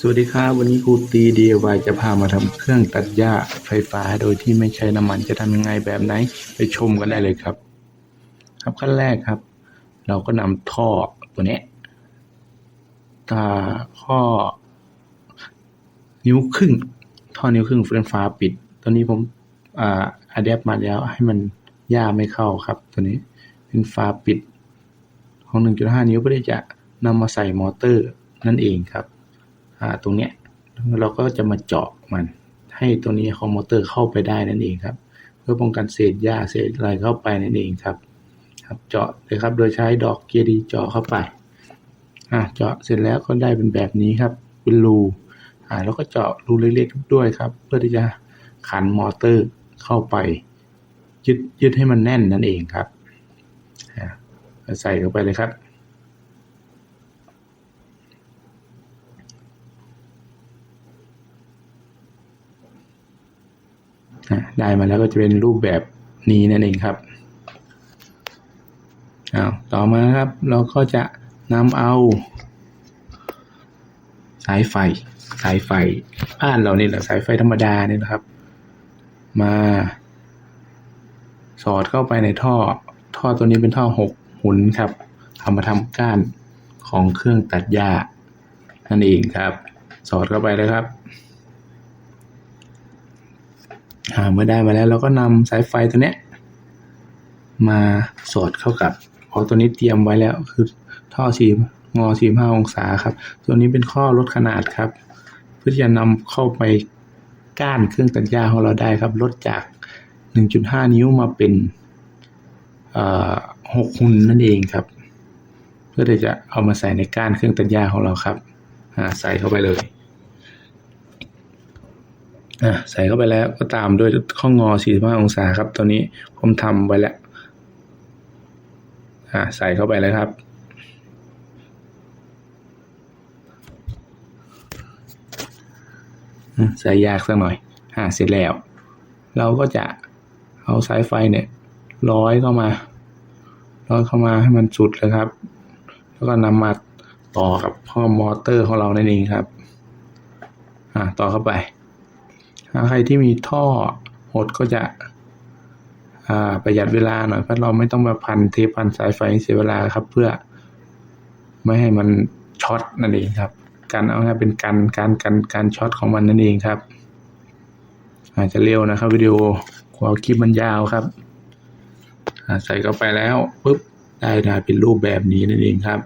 สวัสดีครับวันนี้ครูตี DIY จะพามาทำเครื่องตัดหญ้าไฟฟ้าโดยที่ไม่ใช้น้ำมันจะทำยังไงแบบไหน ไปชมกันได้เลยครับ ครับขั้นแรกครับ เราก็นำท่อตัวนี้ตาข้อ นิ้วครึ่ง ท่อนิ้วครึ่งเฟื่องฟ้าปิด ตัวนี้ผมอ่าอัดแอปมาแล้วให้มันหญ้าไม่เข้าครับ ตัวนี้เป็นฟ้าปิด ของ 1.5 นิ้วเพื่อที่จะนำมาใส่มอเตอร์นั่นเองครับ ตรงเนี้ยเราก็จะมาเจาะมัน ให้ตัวนี้คอมมอเตอร์เข้าไปได้นั่นเองครับ เพื่อป้องกันเศษหญ้าเศษอะไรเข้าไปนั่นเองครับ ครับเจาะเลยครับ โดยใช้ดอกเกียร์ดีเจาะเข้าไปอ่าเจาะเสร็จแล้วก็ได้เป็นแบบนี้ครับ เป็นรูอ่าแล้วก็เจาะรูเล็กๆด้วยครับ เพื่อที่จะขันมอเตอร์เข้าไปยึดยึดให้มันแน่นนั่นเองครับใส่เข้าไปเลยครับ อะ ได้มาแล้วก็จะเป็นรูปแบบนี้นั่นเองครับอ้าวต่อมาครับเราก็จะนำเอา สายไฟ สายไฟบ้านเรานี่แหละสายไฟธรรมดาเนี่ยนะครับ มา สอดเข้าไปในท่อ ท่อตัวนี้เป็นท่อหกหุนครับเอามาทำก้านของเครื่องตัดหญ้านั่นเองครับ สอดเข้าไปเลยครับ อ่าเมื่อได้มาแล้วเราก็นำสายไฟตัวเนี้ยมาสอดเข้ากับเพราะตัวนี้เตรียมไว้แล้วคือท่อสีงอสีห้าองศาครับ ตัวนี้เป็นข้อลดขนาดครับ เพื่อจะนำเข้าไปก้านเครื่องตัดหญ้าของเราได้ครับ ลดจาก 1.5 นิ้วมาเป็นหกหุ่นนั่นเองครับ เพื่อที่จะเอามาใส่ในก้านเครื่องตัดหญ้าของเราครับใส่เข้าไปเลย อะใส่เข้าไปแล้วก็ตามด้วยข้องอ45 องศาครับตัวนี้ผมทำไว้แล้วอะใส่เข้าไปเลยครับ ใส่ยากสักหน่อยอะเสร็จแล้ว เราก็จะเอาสายไฟเนี่ยร้อยเข้ามาร้อยเข้ามาให้มันสุดเลยครับ แล้วก็นำมาต่อกับพ่อมอเตอร์ของเรานั่นเองครับ อะต่อเข้าไป ใครที่มีท่อหดก็จะประหยัดเวลาหน่อยเพราะเราไม่ต้องมาพันเทพันสายไฟเสียเวลาครับ เพื่อไม่ให้มันช็อตนั่นเองครับ การเอาง่ายเป็นการการการการช็อตของมันนั่นเองครับ อาจจะเร็วนะครับวิดีโอขอคลิปมันยาวครับใส่เข้าไปแล้วปุ๊บได้ได้เป็นรูปแบบนี้นั่นเองครับ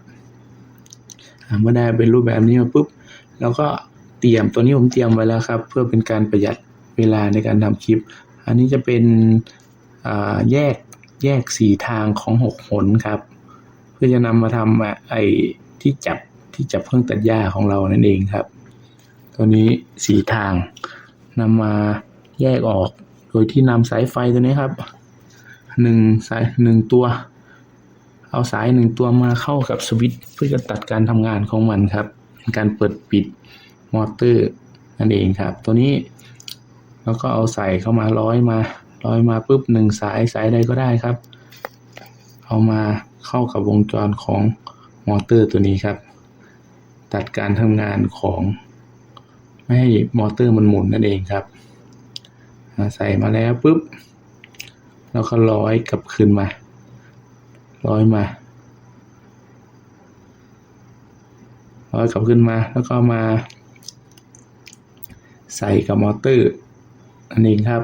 เมื่อได้เป็นรูปแบบนี้มาปุ๊บแล้วก็ เตรียมตัวนี้ผมเตรียมไว้แล้วครับ เพื่อเป็นการประหยัดเวลาในการทำคลิป อันนี้จะเป็นแยกแยกสีทางของหกหนครับ เพื่อจะนำมาทำไอ้ที่จับที่จับเครื่องตัดหญ้าของเรานั่นเองครับ ตัวนี้สีทางนำมาแยกออก โดยที่นำสายไฟตัวนี้ครับหนึ่งสายหนึ่งตัว เอาสายหนึ่งตัวมาเข้ากับสวิตช์เพื่อจะตัดการทำงานของมันครับ การเปิดปิด มอเตอร์นั่นเองครับ ตัวนี้แล้วก็เอาใส่เข้ามาร้อยมาร้อยมาปุ๊บหนึ่งสายสายใดก็ได้ครับ เอามาเข้ากับวงจรของมอเตอร์ตัวนี้ครับ ตัดการทำงานของไม่ให้มอเตอร์มันหมุนนั่นเองครับใส่มาแล้วปุ๊บแล้วก็ร้อยกลับคืนมา ร้อยมาร้อยกลับขึ้นมาแล้วก็มา ใส่กับมอเตอร์อันเองครับ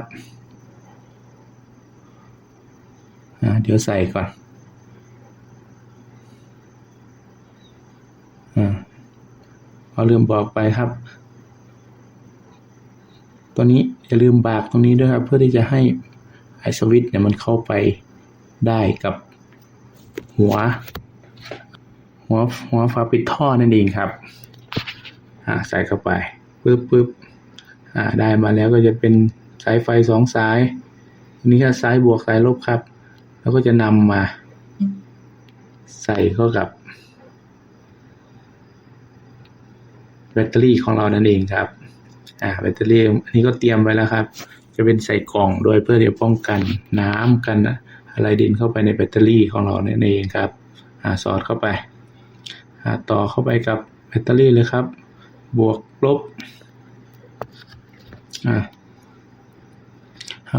เดี๋ยวใส่ก่อนอเอาลืมบอกไปครับ ตัวนี้อย่าลืมบากตรงนี้ด้วยครับ เพื่อที่จะให้ไอสวิตเนี่ยมันเข้าไปได้กับหัว หัวหัวฝาปิดท่อนั่นเองครับ ใส่เข้าไปปึ๊บปึ๊บ ได้มาแล้วก็จะเป็นสายไฟสองสายอันนี้ก็สายบวกสายลบครับ แล้วก็จะนำมา ใส่เข้ากับแบตเตอรี่ของเรานั่นเองครับ อ่าแบตเตอรี่อันนี้ก็เตรียมไว้แล้วครับ จะเป็นใส่กล่องโดยเพื่อจะป้องกันน้ำกันอะไรดินเข้าไปในแบตเตอรี่ของเรานั่นเองครับอ่าสอดเข้าไปต่อเข้าไปกับแบตเตอรี่เลยครับ บวกลบอ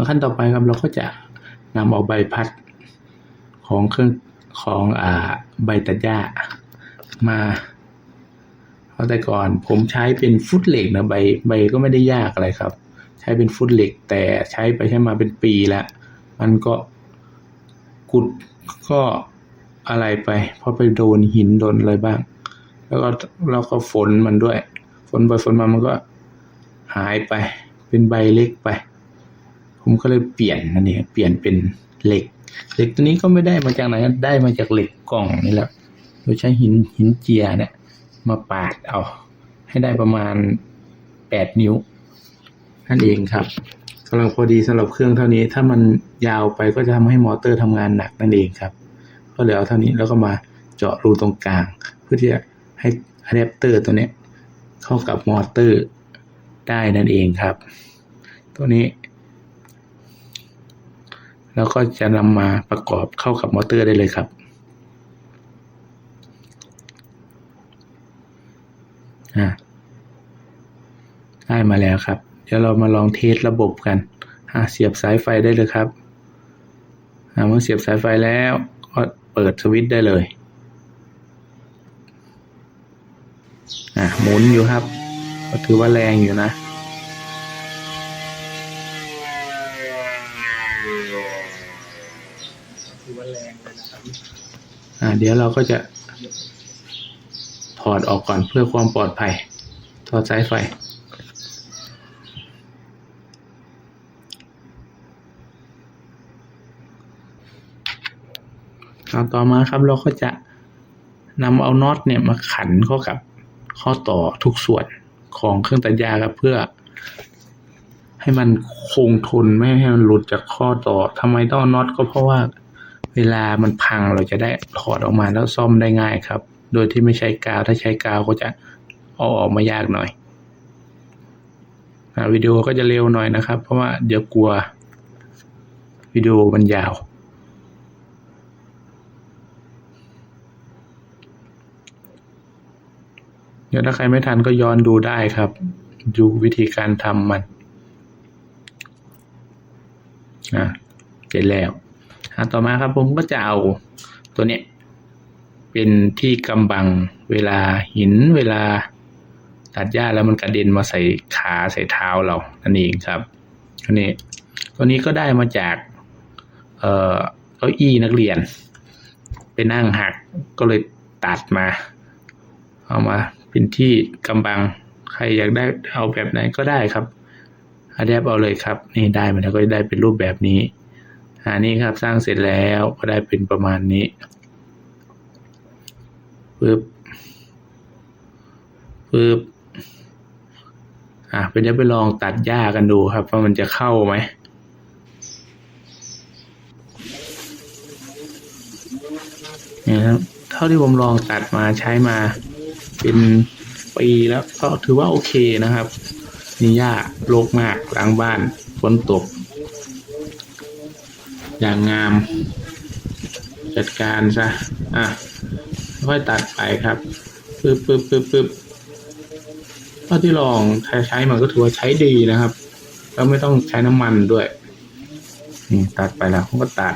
ขั้นต่อไปครับเราก็จะนำเอาใบพัดของเครื่องของอ่าใบตัดหญ้ามาเพราแต่ก่อนผมใช้เป็นฟุตเหล็กนะใบใบก็ไม่ได้ยากอะไรครับ ใช้เป็นฟุตเหล็ก แต่ใช้ไปใช้มาเป็นปีล้วมันก็กุดก็อะไรไปเพราะไปโดนหินโดนอะไรบ้าง แล้วก็แล้วก็ฝนมันด้วย ฝนไปฝนมามันก็หายไป เป็นใบเล็กไป ผมก็เลยเปลี่ยนอันนี้เปลี่ยนเป็นเหล็ก เหล็กตัวนี้ก็ไม่ได้มาจากไหนได้มาจากเหล็กกล่องนี่แหละโดยใช้หินหินเจียเนี่ยมาปาดเอาให้ได้ประมาณแปดนิ้วนั่นเองครับกำลังพอดีสำหรับเครื่องเท่านี้ ถ้ามันยาวไปก็จะทำให้มอเตอร์ทำงานหนักนั่นเองครับ ก็เลยเอาเท่านี้แล้วก็มาเจาะรูตรงกลาง เพื่อที่จะให้อะแดปเตอร์ตัวเนี้ยเข้ากับมอเตอร์ ได้นั่นเองครับ ตัวนี้ แล้วก็จะนำมาประกอบเข้ากับมอเตอร์ได้เลยครับอ่าได้มาแล้วครับ เดี๋ยวเรามาลองเทสระบบกันเสียบสายไฟได้เลยครับเมื่อเสียบสายไฟแล้วก็เปิดสวิตช์ได้เลยอ่าหมุนอยู่ครับ ก็ถือว่าแรงอยู่นะ ถือว่าแรงเลยนะครับอ่าเดี๋ยวเราก็จะ ถอดออกก่อนเพื่อความปลอดภัย ถอดสายไฟเอต่อมาครับเราก็จะนำเอาน็อตเนี่ยมาขันเข้ากับข้อต่อทุกส่วน ของเครื่องตัดหญ้าครับเพื่อ ให้มันคงทนไม่ให้มันหลุดจากข้อต่อทำไมต้องน็อตก็เพราะว่า เวลามันพังเราจะได้ถอดออกมาแล้วซ่อมได้ง่ายครับ โดยที่ไม่ใช้กาวถ้าใช้กาวก็จะเอาออกมายากหน่อยวิดีโอก็จะเร็วหน่อยนะครับ เพราะว่าเดี๋ยวกลัววิดีโอมันยาว เดี๋ยวถ้าใครไม่ทันก็ย้อนดูได้ครับ ดูวิธีการทำมันอะเสร็จแล้วอะต่อมาครับผมก็จะเอาตัวเนี้ยเป็นที่กำบังเวลาหินเวลาตัดหญ้าแล้วมันกระเด็นมาใส่ขาใส่เท้าเรานั่นเองครับตัวนี้ตัวนี้ก็ได้มาจาก เอ่อเก้าอี้นักเรียน ไปนั่งหักก็เลยตัดมา เอามา เป็นที่กำบัง ใครอยากได้เอาแบบไหนก็ได้ครับอาแดบเอาเลยครับ นี่ได้มาแล้วก็ได้เป็นรูปแบบนี้อันนี้ครับสร้างเสร็จแล้วก็ได้เป็นประมาณนี้ปึ๊บปึ๊บอะเป็นจะไปลองตัดหญ้ากันดูครับ ว่ามันจะเข้าไหมนี่ครับ เท่าที่ผมลองตัดมาใช้มา เป็นปีแล้วก็ถือว่าโอเคนะครับนี่หญ้าโลกมากหลังบ้านฝนตก อย่างงาม จัดการซะอะค่อยตัดไปครับปึ๊บปึ๊บปึ๊บปึ๊บเท่าที่ลองใช้ใช้มันก็ถือว่าใช้ดีนะครับ แล้วไม่ต้องใช้น้ำมันด้วยนี่ตัดไปแล้วผมก็ตัด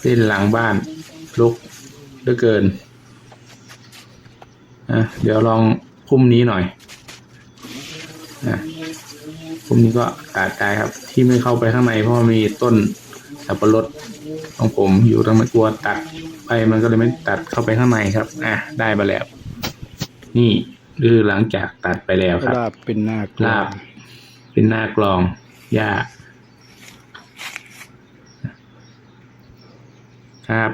เส้นหลังบ้านลุกเหลือเกิน เดี๋ยวลองพุ่มนี้หน่อยอะพุ่มนี้ก็ตัดได้ครับ ที่ไม่เข้าไปข้างในเพราะว่ามีต้นสับปะรดของผมอยู่ตรงมันกลัวตัดไปมันก็เลยไม่ตัดเข้าไปข้างในครับ อะได้มาแล้ว นี่คือหลังจากตัดไปแล้วครับลาบเป็นหน้ากลลาบ เป็นหน้ากลองหญ้าครับ